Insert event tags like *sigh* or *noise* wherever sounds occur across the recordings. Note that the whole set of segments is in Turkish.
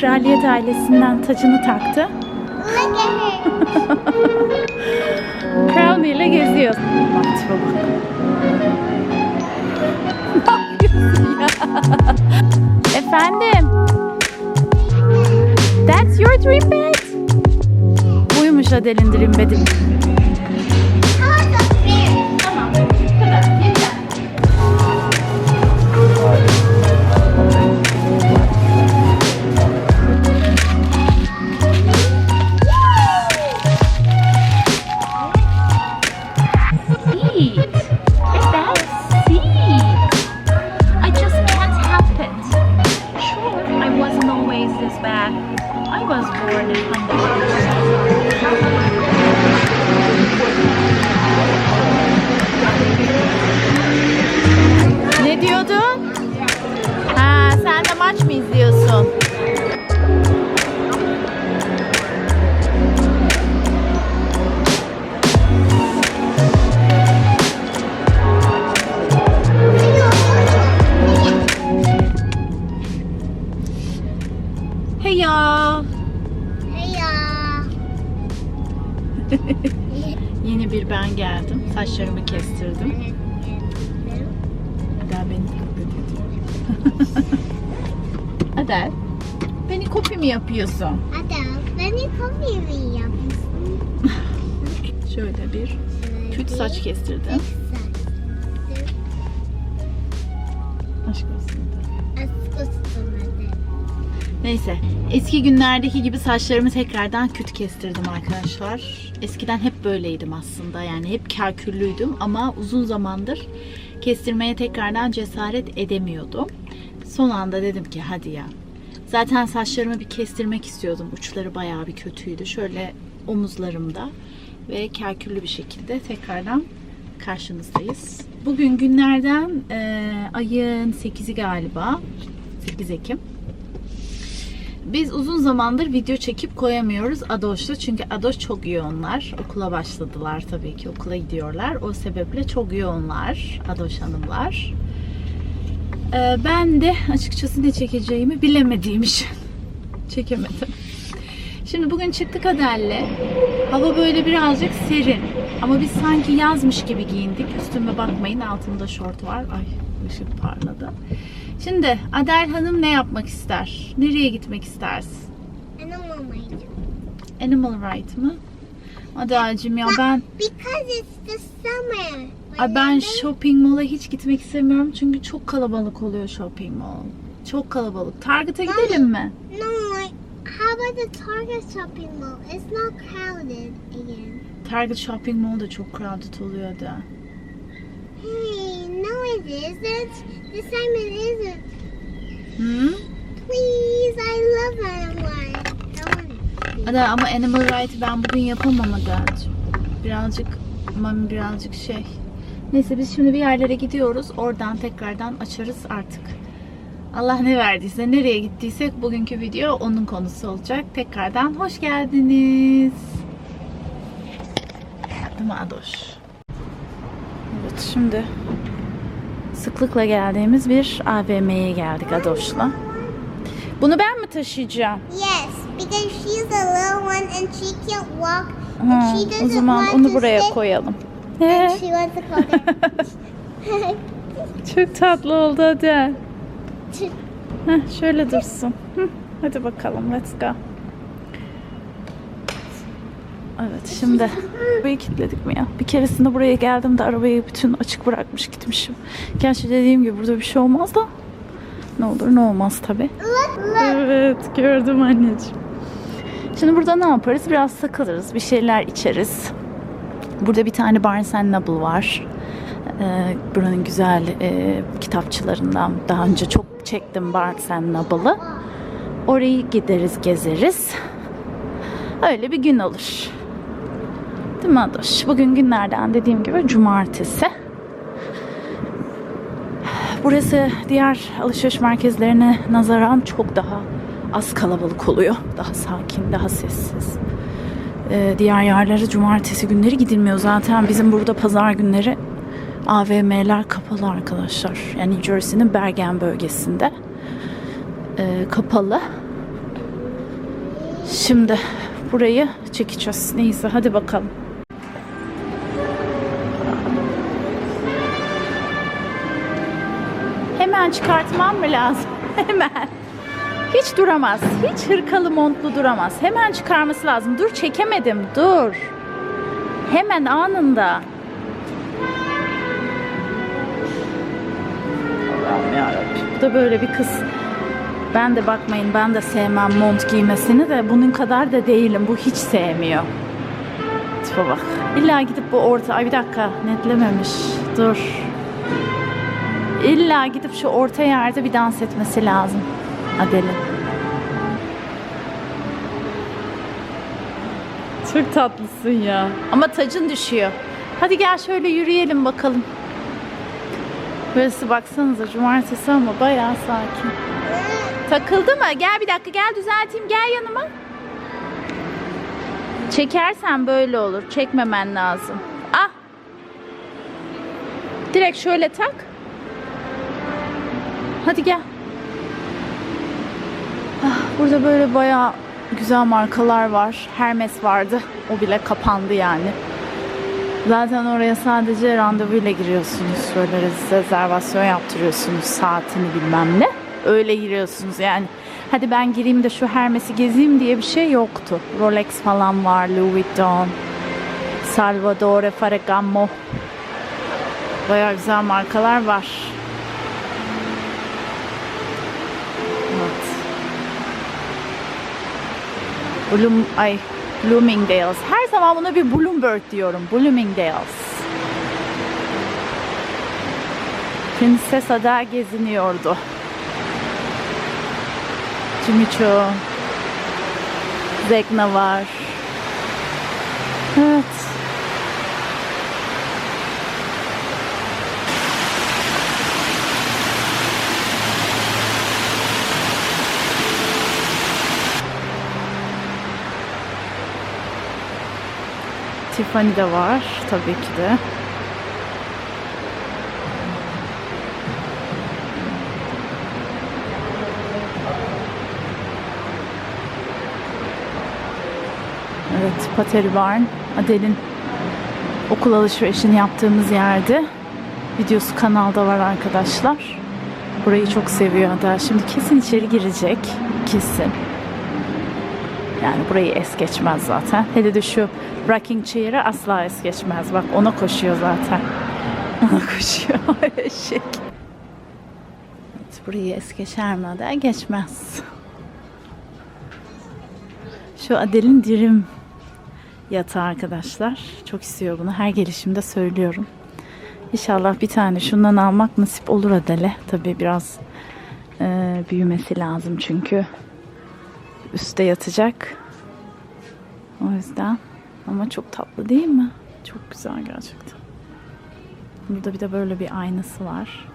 kraliyet ailesinden tacını taktı. *laughs* Crown ile geziyor. Tipe bak. Ne yapıyorsun ya? Efendim? That's your dream bed. Buymuş Adel'in dream bed'i. Sen de maç mı izliyorsun? Hey ya. Hey ya. *laughs* Yeni bir ben geldim. Saçlarımı kestirdim. Adel beni taklit ediyor. *laughs* Adel, beni kopya mı yapıyorsun? Ada, beni kopya mı yapıyorsun? *laughs* Şöyle bir küt saç kestirdim. Aşk olsun. Neyse, eski günlerdeki gibi saçlarımı tekrardan küt kestirdim arkadaşlar. Eskiden hep böyleydim aslında. Yani hep kâküllüydüm ama uzun zamandır kestirmeye tekrardan cesaret edemiyordum. Son anda dedim ki hadi ya. Zaten saçlarımı bir kestirmek istiyordum. Uçları bayağı bir kötüydü. Şöyle omuzlarımda ve kâküllü bir şekilde tekrardan karşınızdayız. Bugün günlerden e, ayın 8'i galiba. 8 Ekim. Biz uzun zamandır video çekip koyamıyoruz Adoş'la. Çünkü Adoş çok yoğunlar. Okula başladılar tabii ki. Okula gidiyorlar. O sebeple çok yoğunlar Adoş hanımlar. Ee, ben de açıkçası ne çekeceğimi bilemediğim için *laughs* çekemedim. Şimdi bugün çıktık Adel'le. Hava böyle birazcık serin. Ama biz sanki yazmış gibi giyindik. Üstüme bakmayın altımda şort var. Ay ışık parladı. Şimdi Adel Hanım ne yapmak ister? Nereye gitmek istersin? Animal Right mı? Adel'cim ya ben Because it's the summer. Ay ben shopping mall'a hiç gitmek istemiyorum çünkü çok kalabalık oluyor shopping mall. Çok kalabalık. Target'a gidelim mi? No, like, how about the Target shopping mall? It's not crowded again. Target shopping mall da çok crowded oluyor da. İsn't. This time it isn't. Hı? Please, I love Animal it. Adel ama Animal Right'ı ben bugün yapamam Adel'cim. Birazcık mami birazcık şey. Neyse biz şimdi bir yerlere gidiyoruz. Oradan tekrardan açarız artık. Allah ne verdiyse, nereye gittiysek bugünkü video onun konusu olacak. Tekrardan hoş geldiniz. Değil mi Adoş? Evet şimdi sıklıkla geldiğimiz bir AVM'ye geldik Adoş'la. Bunu ben mi taşıyacağım? Yes, because she's a little one and she can't walk. Ha, and she o doesn't zaman want onu buraya koyalım. And she wants to go there. *laughs* *laughs* Çok tatlı oldu hadi. Heh, şöyle dursun. Hadi bakalım let's go. Evet şimdi arabayı kilitledik mi ya? Bir keresinde buraya geldim de arabayı bütün açık bırakmış gitmişim. Gerçi dediğim gibi burada bir şey olmaz da ne olur ne olmaz tabi. Evet gördüm anneciğim. Şimdi burada ne yaparız? Biraz takılırız, bir şeyler içeriz. Burada bir tane Barnes Noble var. Ee, buranın güzel e, kitapçılarından. Daha önce çok çektim Barnes Noble'ı. Orayı gideriz, gezeriz. Öyle bir gün olur. Değil mi Adoş? Bugün günlerden dediğim gibi cumartesi. Burası diğer alışveriş merkezlerine nazaran çok daha az kalabalık oluyor. Daha sakin, daha sessiz. Ee, diğer yerlere cumartesi günleri gidilmiyor. Zaten bizim burada pazar günleri AVM'ler kapalı arkadaşlar. Yani New Jersey'nin Bergen bölgesinde. Ee, kapalı. Şimdi burayı çekeceğiz. Neyse hadi bakalım. Hemen çıkartmam mı lazım? *laughs* Hemen. Hiç duramaz. Hiç hırkalı montlu duramaz. Hemen çıkarması lazım. Dur çekemedim. Dur. Hemen anında. Allah'ım yarabbim. Bu da böyle bir kız. Ben de bakmayın ben de sevmem mont giymesini de bunun kadar da değilim. Bu hiç sevmiyor. Tipe bak. İlla gidip bu orta... Ay bir dakika netlememiş. Dur. İlla gidip şu orta yerde bir dans etmesi lazım. Adele. Çok tatlısın ya. Ama tacın düşüyor. Hadi gel şöyle yürüyelim bakalım. Burası baksanıza cumartesi ama bayağı sakin. Takıldı mı? Gel bir dakika gel düzelteyim gel yanıma. Çekersen böyle olur. Çekmemen lazım. Ah. Direkt şöyle tak. Hadi gel. Ah, burada böyle bayağı güzel markalar var. Hermes vardı. O bile kapandı yani. Zaten oraya sadece randevuyla giriyorsunuz. Böyle rez- rezervasyon yaptırıyorsunuz. Saatini bilmem ne. Öyle giriyorsunuz yani. Hadi ben gireyim de şu Hermes'i gezeyim diye bir şey yoktu. Rolex falan var. Louis Vuitton. Salvatore Ferragamo. Bayağı güzel markalar var. Bloom, ay Bloomingdale's. Her zaman buna bir Bloomberg diyorum. Bloomingdale's. Prenses Ada geziniyordu. Jimmy Choo. Zegna var. Evet. Tiffany de var tabii ki de. Evet, Pateri Barn, Adele'in okul alışverişini yaptığımız yerde. Videosu kanalda var arkadaşlar. Burayı çok seviyor Adele. Şimdi kesin içeri girecek. Kesin. Yani burayı es geçmez zaten. Hele de şu rocking chair'ı asla es geçmez. Bak ona koşuyor zaten. *laughs* Ona koşuyor. *laughs* Eşek. Evet, burayı es geçer mi Adele? Geçmez. Şu Adele'in dirim yatağı arkadaşlar. Çok istiyor bunu. Her gelişimde söylüyorum. İnşallah bir tane şundan almak nasip olur Adele. Tabii biraz e, büyümesi lazım çünkü üstte yatacak. O yüzden ama çok tatlı değil mi? Çok güzel gerçekten. Burada bir de böyle bir aynası var.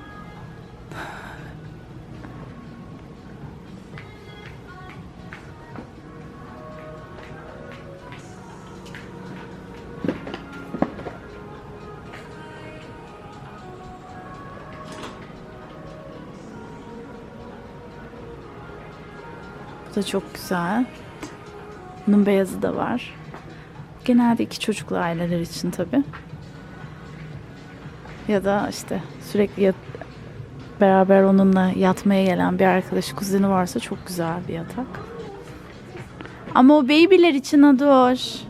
Bu da çok güzel. Bunun beyazı da var. Genelde iki çocuklu aileler için tabi. Ya da işte sürekli yat- beraber onunla yatmaya gelen bir arkadaşı, kuzeni varsa çok güzel bir yatak. Ama o babyler için I never.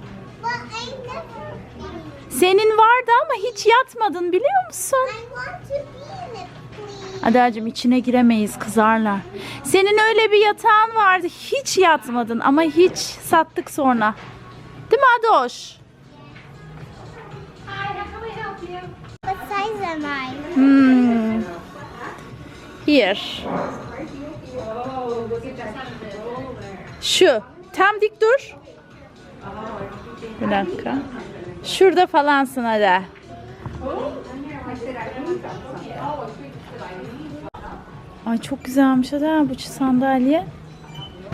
Senin vardı ama hiç yatmadın biliyor musun? Adelcim içine giremeyiz kızarlar. Senin öyle bir yatağın vardı hiç yatmadın ama hiç sattık sonra. Değil mi Adoş? What size am I? Hmm. Here. Şu. Tam dik dur. Bir dakika. Şurada falansın hadi. Ay çok güzelmiş ha bu sandalye.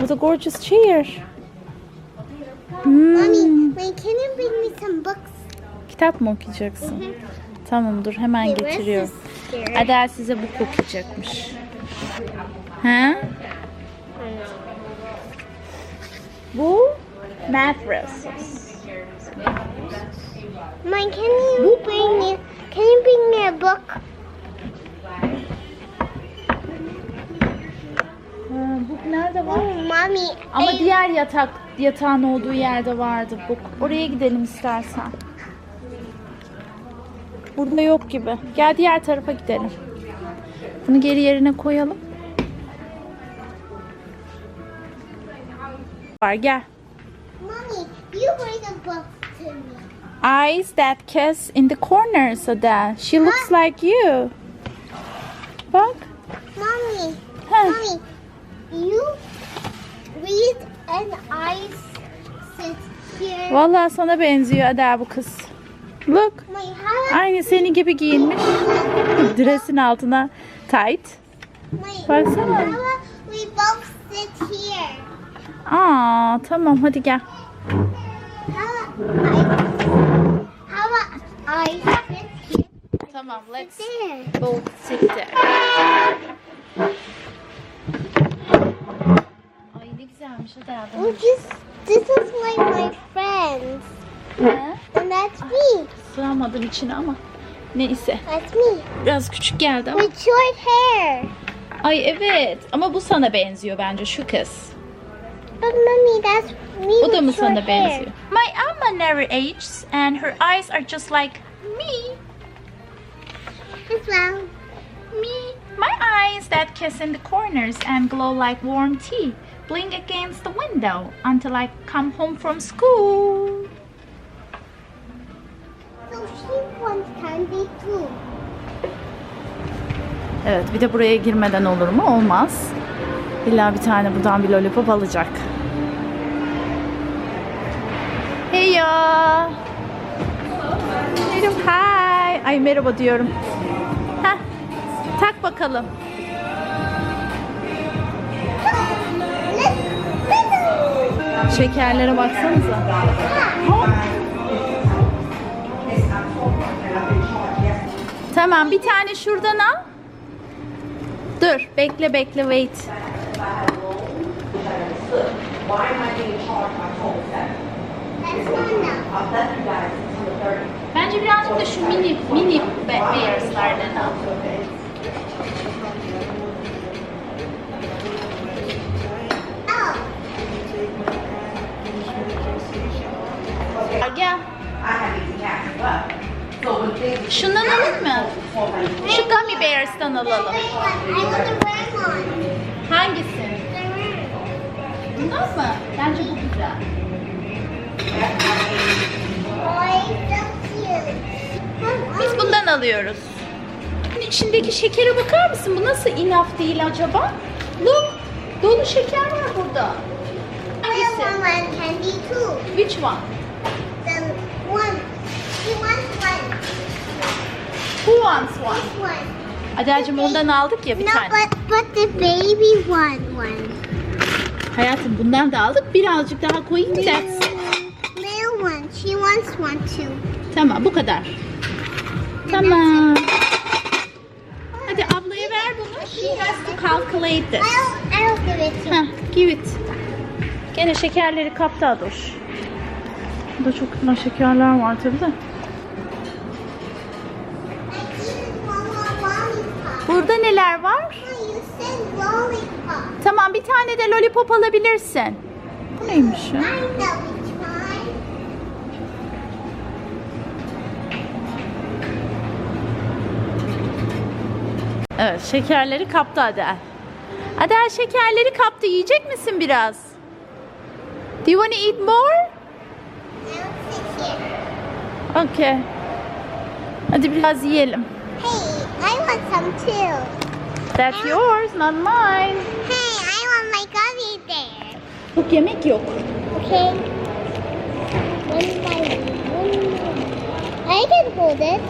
Bu da gorgeous chair. Hmm. Mommy, can you bring me some books? Kitap mı okuyacaksın? Tamam dur hemen where's getiriyorum. Adel size bu okuyacakmış. He? Bu mattresses. Mom, can you bring me? Can you bring me a book? Ha, bu nerede var? Oh, mommy. Ama I- diğer yatak yatağın olduğu yerde vardı bu. Oraya gidelim istersen. Burada yok gibi. Gel diğer tarafa gidelim. Bunu geri yerine koyalım. Var gel. Mommy, you bring a book to me. Eyes that kiss in the corners Adele. She looks like you. Bak. Mommy, Heh. mommy, you read and I sit here. Vallahi sana benziyor Adele bu kız. Look. Aynı seni gibi giyinmiş. *laughs* Dresin altına tight. Baksana. we both sit here? Aa tamam hadi gel. Tamam let's both sit there. Ne güzelmiş Adele. Oh, this this is like my friends, He? and that's me. Sığamadım içine ama neyse. That's me Biraz küçük geldi ama. with short hair. Ay evet ama bu sana benziyor bence şu kız. But mommy, that's me O da mı sana hair. benziyor? My Amma never ages and her eyes are just like me. As well. Me. My eyes that kiss in the corners and glow like warm tea. Blink against the window until I come home from school. So she wants candy too. Evet bir de buraya girmeden olur mu? Olmaz. İlla bir tane buradan bir lollipop alacak. Hey ya. Merhaba. Hi. Ay merhaba diyorum. Heh. Tak bakalım. Şekerlere baksanıza. Tamam bir tane şuradan al. Dur bekle bekle wait. Bence birazcık da şu mini mini be- bearslardan al. Gel. Şundan alalım mı? Şu gummy bears'tan alalım. I want. Hangisi? Bundan mı? Bence bu güzel. Biz bundan alıyoruz. İçindeki şekere bakar mısın? Bu nasıl inaf değil acaba? Look. Dolu şeker var burada. I Hangisi? want one candy too. Which one? The one. She wants one. Who wants one? This one. Adelcim ondan aldık ya bir No, tane. but but the baby one one. Hayatım bundan da aldık. Birazcık daha koyayım that's. little one. She wants one too. Tamam bu kadar. Tamam. Hadi ablaya ver bunu. She has to calculate this. I'll I'll give it to you. Heh, give it. Gene şekerleri kaptı Adoş. Burada çok güzel şekerler var tabii de. I even want a lollipop. Burada neler var? Tamam bir tane de lollipop alabilirsin. Bu neymiş ya? Evet şekerleri kaptı Adel. Adel şekerleri kaptı. Yiyecek misin biraz? Do you want to eat more? Okay. Hadi biraz yiyelim. Hey, I want some too. That's yours, not mine. Hey, I want my gummy bear. Çok yemek yok. Okay. One by one. I can hold it.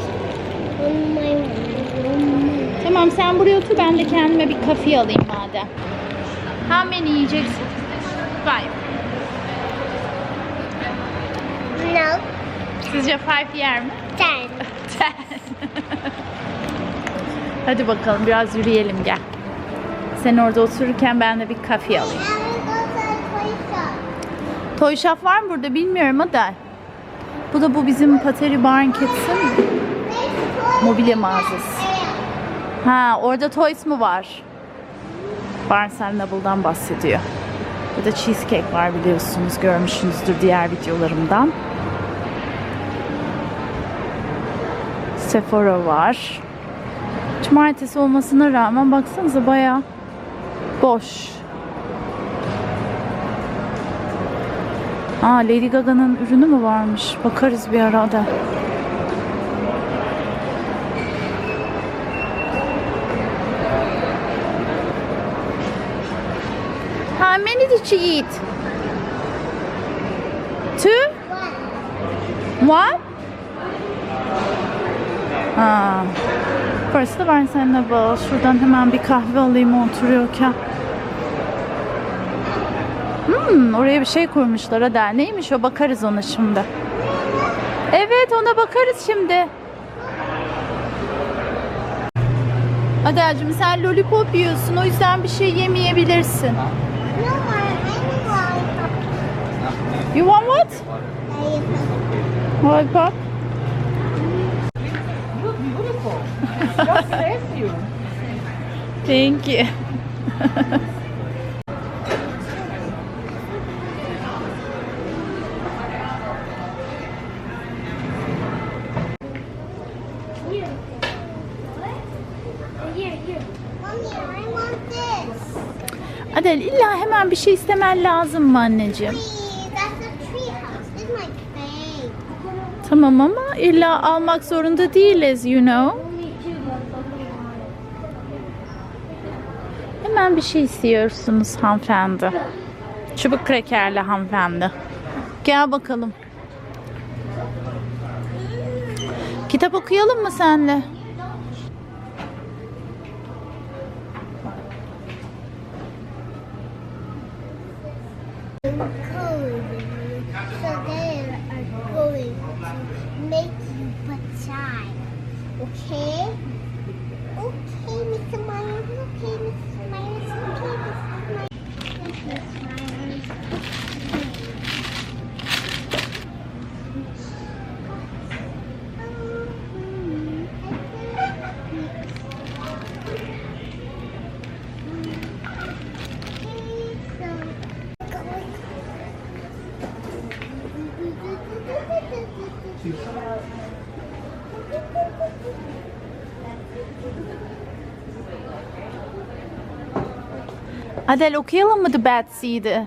One by one. Tamam sen buraya otur ben de kendime bir kafe alayım madem. How many yiyeceksin? Five. No, Sizce five yer mi? ten. *laughs* Ten. *laughs* Hadi bakalım biraz yürüyelim gel. Sen orada otururken ben de bir kafe alayım. toy shop. Var mı burada bilmiyorum Adel. Bu da bu bizim Pateri Barn Kids'in mobilya mağazası. Ha orada Toys mu var? Barnes Noble'dan bahsediyor. Burada cheesecake var biliyorsunuz. Görmüşsünüzdür diğer videolarımdan. Sephora var. Cumartesi olmasına rağmen baksanıza bayağı boş. Aa Lady Gaga'nın ürünü mü varmış? Bakarız bir arada. How many did she eat? Two? One? Ha. Burası da Barnes Noble. Şuradan hemen bir kahve alayım oturuyorken. Hmm, oraya bir şey koymuşlar Adel. Neymiş o? Bakarız ona şimdi. Evet ona bakarız şimdi. Adelcim sen lollipop yiyorsun. O yüzden bir şey yemeyebilirsin. You want what? Lollipop. Thank you. Here. Mommy, I want this. Adel illa hemen bir şey istemen lazım mı anneciğim? Tamam ama illa almak zorunda değiliz you know. Hemen bir şey istiyorsunuz hanımefendi. Çubuk krekerli hanımefendi. Gel bakalım. Kitap okuyalım mı senle? Adel okuyalım mı The Bad Seed'i?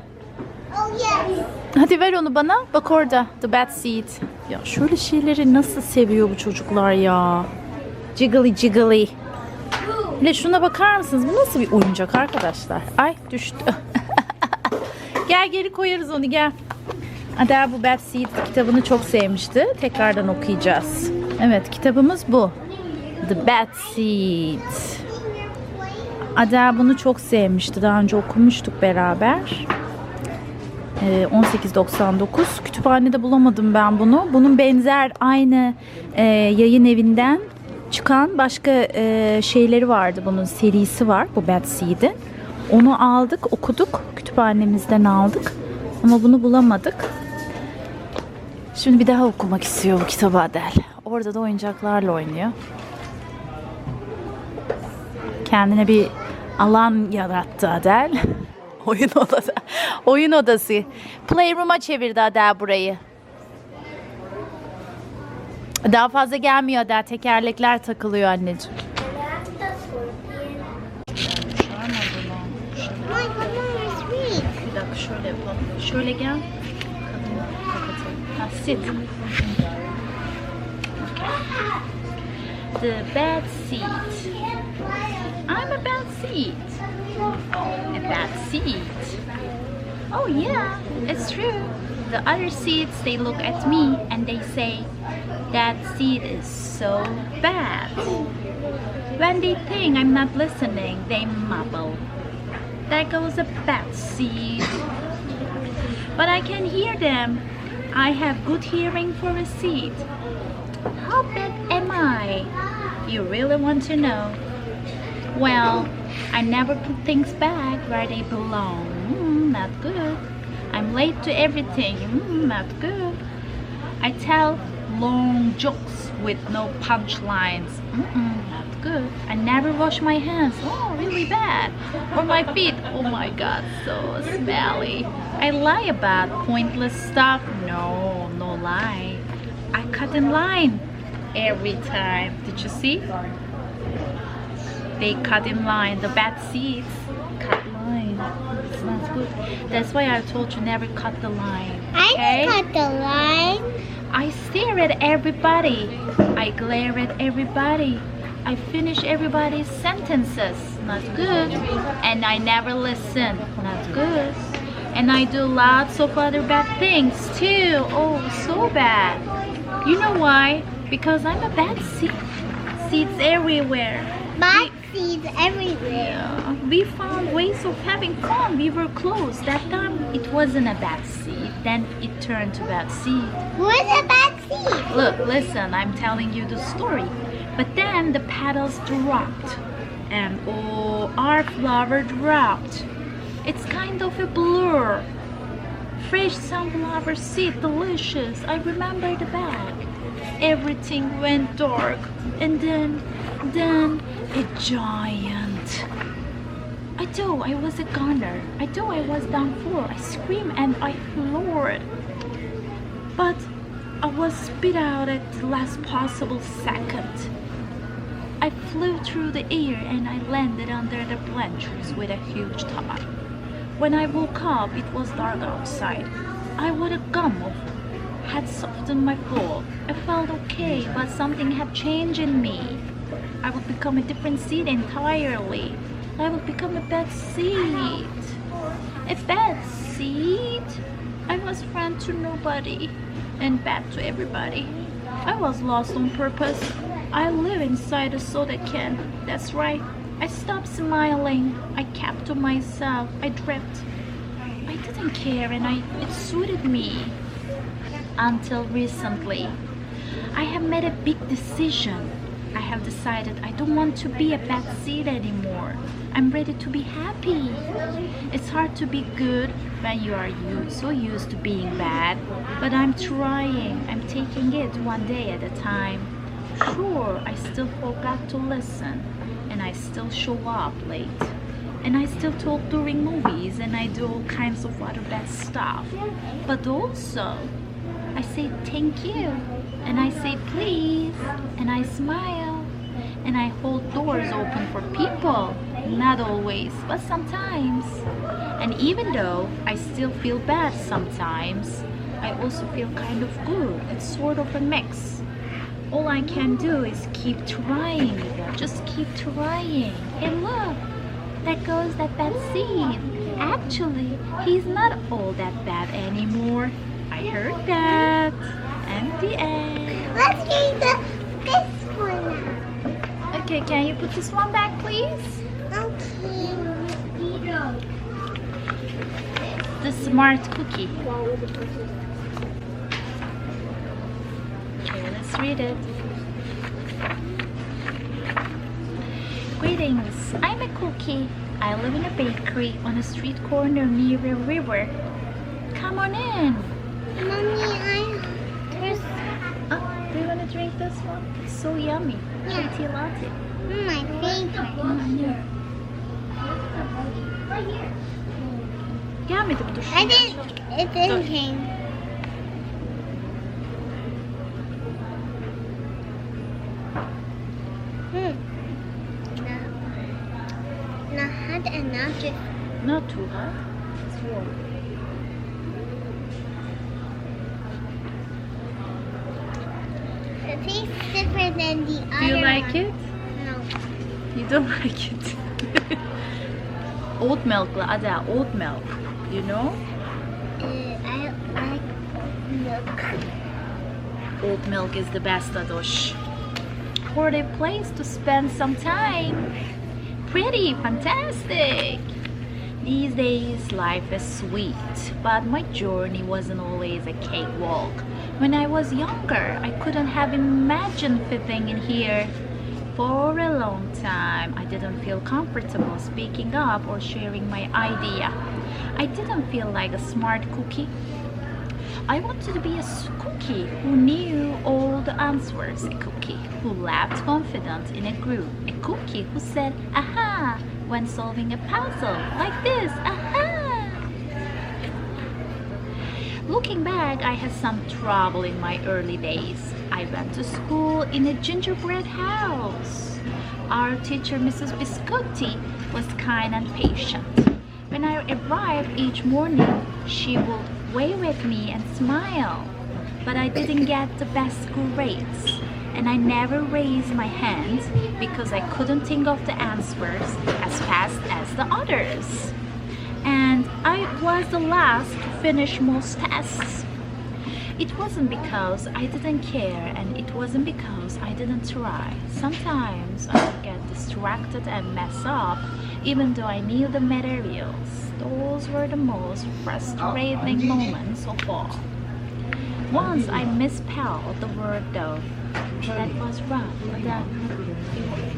Oh yes. Hadi ver onu bana. Bak orada. The Bad Seed. Ya şöyle şeyleri nasıl seviyor bu çocuklar ya. Jiggly jiggly. Bir de şuna bakar mısınız? Bu nasıl bir oyuncak arkadaşlar? Ay düştü. *laughs* gel geri koyarız onu gel. Adel bu Bad Seed kitabını çok sevmişti. Tekrardan okuyacağız. Evet kitabımız bu. The Bad Seed. Adel bunu çok sevmişti. Daha önce okumuştuk beraber. Ee, 18.99 kütüphanede bulamadım ben bunu. Bunun benzer aynı e, yayın evinden çıkan başka e, şeyleri vardı. Bunun serisi var. Bu Bad Seed'in. Onu aldık, okuduk. Kütüphanemizden aldık. Ama bunu bulamadık. Şimdi bir daha okumak istiyor bu kitabı Adel. Orada da oyuncaklarla oynuyor. Kendine bir alan yarattı Adel. *laughs* Oyun odası. Oyun odası. Playroom'a çevirdi Adel burayı. Daha fazla gelmiyor Adel. Tekerlekler takılıyor anneciğim. Bir dakika şöyle yapalım. Şöyle gel. Sit. The bad seat. I'm a bad seat. A bad seat. Oh yeah, it's true. The other seats they look at me and they say that seat is so bad. When they think I'm not listening, they mumble. There goes a bad seat. But I can hear them. I have good hearing for a seat. How bad am I? You really want to know? Well, I never put things back where they belong. Hmm, not good. I'm late to everything. Mm, not good. I tell long jokes with no punchlines. Mm-mm, not good. I never wash my hands. Oh, really bad. Or my feet. Oh my god, so smelly. I lie about pointless stuff. No, no lie. I cut in line every time. Did you see? They cut in line. The bad seats cut line. It's not good. That's why I told you never cut the line. I Okay? can cut the line. I stare at everybody. I glare at everybody. I finish everybody's sentences. Not good. And I never listen. Not good. And I do lots of other bad things too. Oh, so bad. You know why? Because I'm a bad seed. Seeds everywhere. Bad seeds everywhere. Yeah, we found ways of having fun. We were close. That time it wasn't a bad seed. Then it turned to bad seed. Where's the bad seed? Look, listen, I'm telling you the story. But then the petals dropped, and oh, our flower dropped. It's kind of a blur. Fresh sunflower seed, delicious. I remember the bag. Everything went dark, and then, then a giant. I do. I was a gunner. I thought I was down for. I screamed and I floored. But I was spit out at the last possible second. I flew through the air and I landed under the bleachers with a huge thud. When I woke up, it was dark outside. I would have gum of had softened my fall. I felt okay, but something had changed in me. I would become a different seed entirely. I would become a bad seed. A bad seed? I was friend to nobody and bad to everybody. I was lost on purpose. I live inside a soda can. That's right. I stopped smiling. I kept to myself. I dripped. I didn't care and I it suited me. Until recently. I have made a big decision. I have decided I don't want to be a bad seed anymore. I'm ready to be happy. It's hard to be good when you are used, so used to being bad, but I'm trying. I'm taking it one day at a time. Sure, I still forgot to listen, and I still show up late, and I still talk during movies, and I do all kinds of other bad stuff. But also, I say thank you, and I say please, and I smile, and I hold doors open for people. Not always, but sometimes. And even though I still feel bad sometimes, I also feel kind of good. It's sort of a mix. All I can do is keep trying, Just keep trying. And look, there goes that bad seed. Actually, he's not all that bad anymore. I heard that. And the end. Let's get the this one now. Okay, can you put this one back, please? Okay. The smart cookie. Okay, let's read it. Greetings, I'm a cookie. I live in a bakery on a street corner near a river. Come on in. Mommy, I There's. Oh, do you want to drink this one? It's so yummy. Yeah. Tea latte. my favorite. Mm, Gelmedi bu dur. I didn't. It didn't. Hmm. No. Not hot enough. Just Not too hot. It's warm. it tastes different than the other Do you like one. it? No. You don't *laughs* like it. oat milk, Ada, oat milk. You know? Uh, I like milk. Oat milk is the best, Adosh. For a place to spend some time. Pretty, fantastic. These days, life is sweet, but my journey wasn't always a cakewalk. When I was younger, I couldn't have imagined fitting in here. For a long time, I didn't feel comfortable speaking up or sharing my idea. I didn't feel like a smart cookie. I wanted to be a cookie who knew all the answers, a cookie who laughed confident in a group, a cookie who said aha when solving a puzzle like this, aha. Looking back, I had some trouble in my early days. I went to school in a gingerbread house. Our teacher, Mrs. Biscotti, was kind and patient. When I arrived each morning, she would wave at me and smile. But I didn't get the best grades, and I never raised my hand because I couldn't think of the answers as fast as the others and I was the last to finish most tests. It wasn't because I didn't care and it wasn't because I didn't try. Sometimes I get distracted and mess up even though I knew the materials. Those were the most frustrating moments of all. Once I misspelled the word though. That was wrong. Then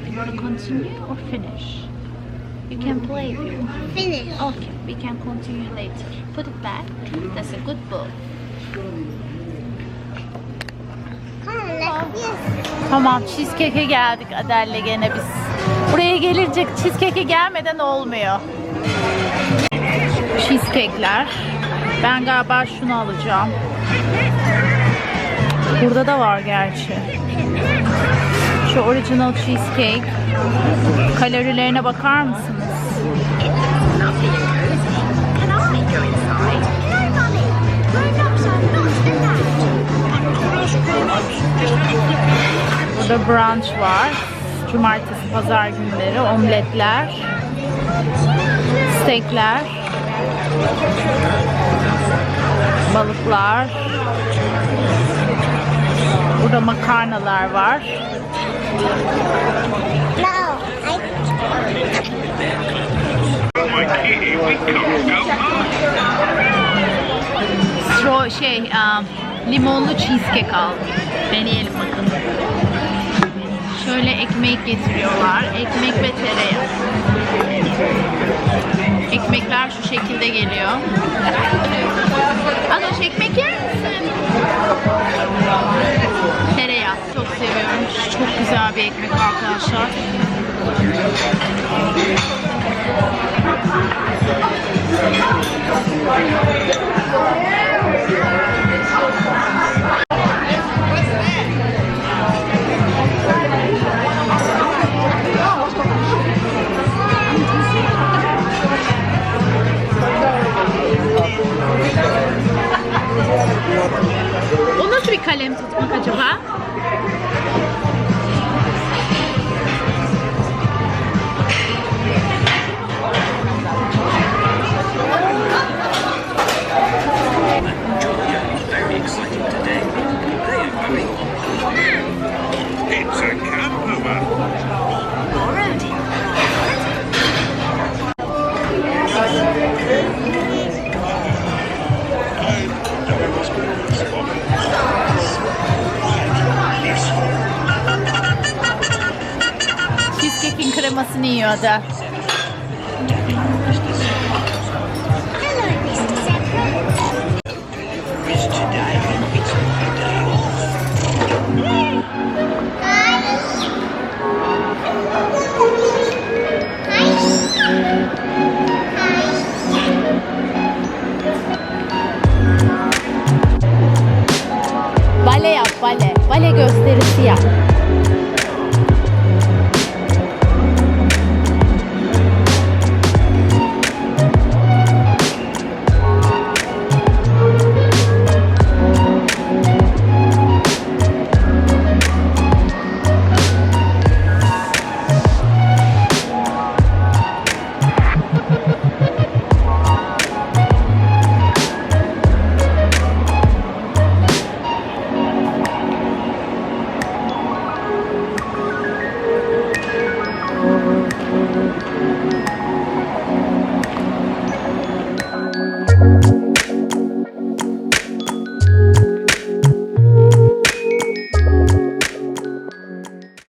you, want to continue or finish? You can play if you want. Finish. Okay, we can continue later. Put it back. That's a good book. Come on. Tamam, cheesecake'e geldik Adel'le gene biz. Buraya gelince cheesecake'e gelmeden olmuyor. Cheesecake'ler. Ben galiba şunu alacağım. Burada da var gerçi. Şu original cheesecake. Kalorilerine bakar mısınız? Burada brunch var. Cumartesi, pazar günleri omletler, steakler, balıklar. Burada makarnalar var. Stro şey, um, limonlu cheesecake aldım. Deneyelim bakın. Şöyle ekmek getiriyorlar. Ekmek ve tereyağı. Ekmekler şu şekilde geliyor. Anoş ekmek yer misin? Tereyağı. Çok seviyorum. Çok güzel bir ekmek arkadaşlar. Nasıl bir kalem tutmak day off. Bale yap bale. Bale gösterisi yap.